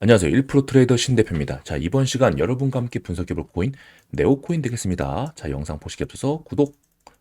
안녕하세요. 1프로 트레이더 신대표입니다. 자, 이번 시간 여러분과 함께 분석해볼 코인, 네오코인 되겠습니다. 자, 영상 보시기 앞서서 구독,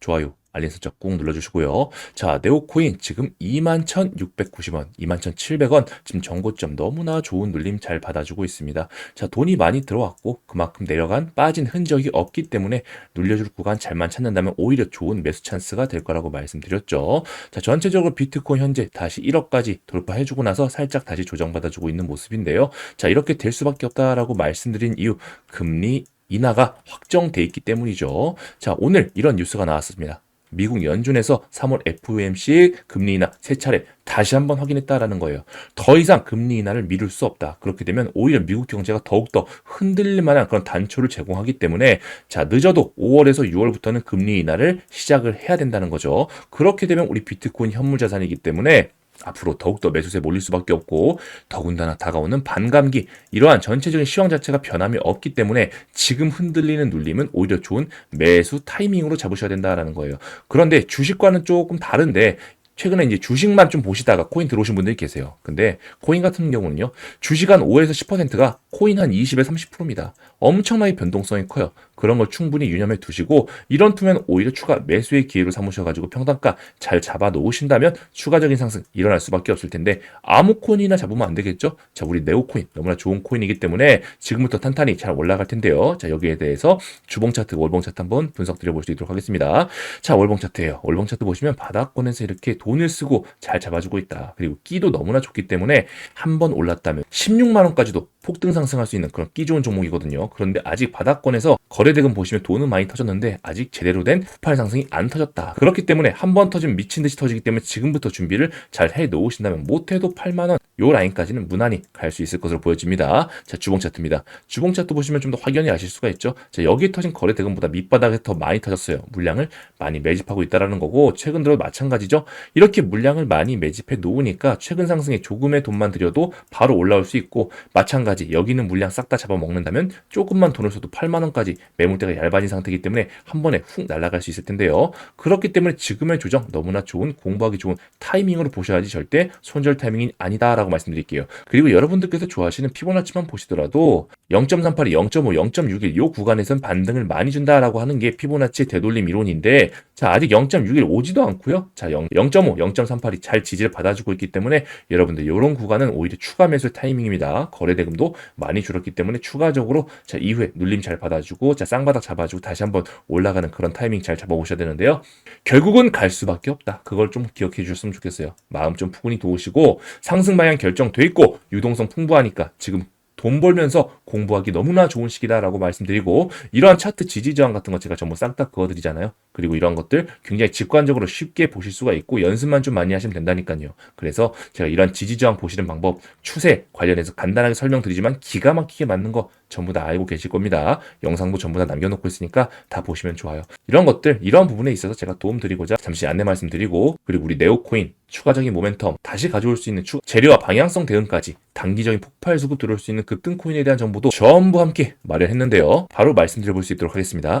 좋아요, 알림 설정 꾹 눌러주시고요. 자, 네오코인 지금 21,690원, 21,700원 지금 정고점 너무나 좋은 눌림 잘 받아주고 있습니다. 자, 돈이 많이 들어왔고 그만큼 내려간 빠진 흔적이 없기 때문에 눌려줄 구간 잘만 찾는다면 오히려 좋은 매수 찬스가 될 거라고 말씀드렸죠. 자, 전체적으로 비트코인 현재 다시 1억까지 돌파해주고 나서 살짝 다시 조정받아주고 있는 모습인데요. 자, 이렇게 될 수밖에 없다라고 말씀드린 이유, 금리 인하가 확정돼 있기 때문이죠. 자, 오늘 이런 뉴스가 나왔습니다. 미국 연준에서 3월 FOMC 금리 인하 세 차례 다시 한번 확인했다라는 거예요. 더 이상 금리 인하를 미룰 수 없다. 그렇게 되면 오히려 미국 경제가 더욱더 흔들릴 만한 그런 단초를 제공하기 때문에 자, 늦어도 5월에서 6월부터는 금리 인하를 시작을 해야 된다는 거죠. 그렇게 되면 우리 비트코인 현물 자산이기 때문에 앞으로 더욱더 매수세 몰릴 수밖에 없고 더군다나 다가오는 반감기 이러한 전체적인 시황 자체가 변함이 없기 때문에 지금 흔들리는 눌림은 오히려 좋은 매수 타이밍으로 잡으셔야 된다라는 거예요. 그런데 주식과는 조금 다른데 최근에 이제 주식만 좀 보시다가 코인 들어오신 분들이 계세요. 근데 코인 같은 경우는요. 주식 한 5에서 10%가 코인 한 20에 30%입니다. 엄청나게 변동성이 커요. 그런 걸 충분히 유념해 두시고 이런 투면 오히려 추가 매수의 기회로 삼으셔가지고 평단가 잘 잡아 놓으신다면 추가적인 상승 일어날 수밖에 없을 텐데 아무 코인이나 잡으면 안 되겠죠? 자 우리 네오코인 너무나 좋은 코인이기 때문에 지금부터 탄탄히 잘 올라갈 텐데요. 자 여기에 대해서 주봉 차트, 월봉 차트 한번 분석 드려볼 수 있도록 하겠습니다. 자 월봉 차트예요. 월봉 차트 보시면 바닥권에서 이렇게 돈을 쓰고 잘 잡아주고 있다. 그리고 끼도 너무나 좋기 때문에 한 번 올랐다면 16만 원까지도 폭등 상승할 수 있는 그런 끼 좋은 종목이거든요. 그런데 아직 바닥권에서 거래대금 보시면 돈은 많이 터졌는데 아직 제대로 된 후팔 상승이 안 터졌다. 그렇기 때문에 한 번 터지면 미친 듯이 터지기 때문에 지금부터 준비를 잘 해 놓으신다면 못해도 8만 원 요 라인까지는 무난히 갈 수 있을 것으로 보여집니다. 자, 주봉 차트입니다. 주봉 차트 보시면 좀 더 확연히 아실 수가 있죠. 자, 여기 터진 거래 대금보다 밑바닥에 더 많이 터졌어요. 물량을 많이 매집하고 있다라는 거고 최근 들어 마찬가지죠. 이렇게 물량을 많이 매집해 놓으니까 최근 상승에 조금의 돈만 들여도 바로 올라올 수 있고 마찬가지 여기는 물량 싹 다 잡아먹는다면 조금만 돈을 써도 8만 원까지 매물대가 얇아진 상태이기 때문에 한 번에 훅 날아갈 수 있을 텐데요. 그렇기 때문에 지금의 조정 너무나 좋은 공부하기 좋은 타이밍으로 보셔야지 절대 손절 타이밍이 아니다라고 말씀드릴게요. 그리고 여러분들께서 좋아하시는 피보나치만 보시더라도 0.38, 0.5, 0.61 요 구간에선 반등을 많이 준다라고 하는 게 피보나치 되돌림 이론인데 자 아직 0.61 오지도 않고요. 자 0, 0.5, 0.38이 잘 지지를 받아주고 있기 때문에 여러분들 이런 구간은 오히려 추가 매수 타이밍입니다. 거래대금도 많이 줄었기 때문에 추가적으로 자 이후에 눌림 잘 받아주고 자 쌍바닥 잡아주고 다시 한번 올라가는 그런 타이밍 잘 잡아보셔야 되는데요. 결국은 갈 수밖에 없다. 그걸 좀 기억해 주셨으면 좋겠어요. 마음 좀 푸근히 도우시고 상승 방향 결정돼 있고 유동성 풍부하니까 지금 돈 벌면서 공부하기 너무나 좋은 시기다라고 말씀드리고 이러한 차트 지지 저항 같은 거 제가 전부 싹 다 그어드리잖아요. 그리고 이런 것들 굉장히 직관적으로 쉽게 보실 수가 있고 연습만 좀 많이 하시면 된다니까요. 그래서 제가 이런 지지 저항 보시는 방법 추세 관련해서 간단하게 설명드리지만 기가 막히게 맞는 거 전부 다 알고 계실 겁니다. 영상도 전부 다 남겨놓고 있으니까 다 보시면 좋아요. 이런 것들 이런 부분에 있어서 제가 도움 드리고자 잠시 안내 말씀드리고 그리고 우리 네오코인 추가적인 모멘텀 다시 가져올 수 있는 추, 재료와 방향성 대응까지 단기적인 폭발 수급 들어올 수 있는 급등 코인에 대한 정보도 전부 함께 마련했는데요. 바로 말씀드려 볼 수 있도록 하겠습니다.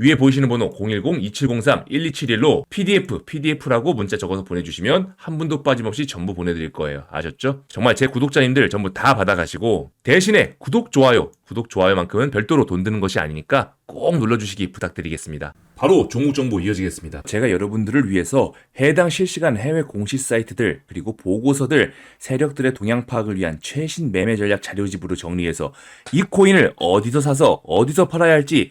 위에 보이시는 번호 010-2703-1271로 PDF, PDF라고 문자 적어서 보내주시면 한 분도 빠짐없이 전부 보내드릴 거예요. 아셨죠? 정말 제 구독자님들 전부 다 받아가시고 대신에 구독, 좋아요, 구독, 좋아요만큼은 별도로 돈 드는 것이 아니니까 꼭 눌러주시기 부탁드리겠습니다. 바로 종목 정보 이어지겠습니다. 제가 여러분들을 위해서 해당 실시간 해외 공시 사이트들 그리고 보고서들 세력들의 동향 파악을 위한 최신 매매 전략 자료집으로 정리해서 이 코인을 어디서 사서 어디서 팔아야 할지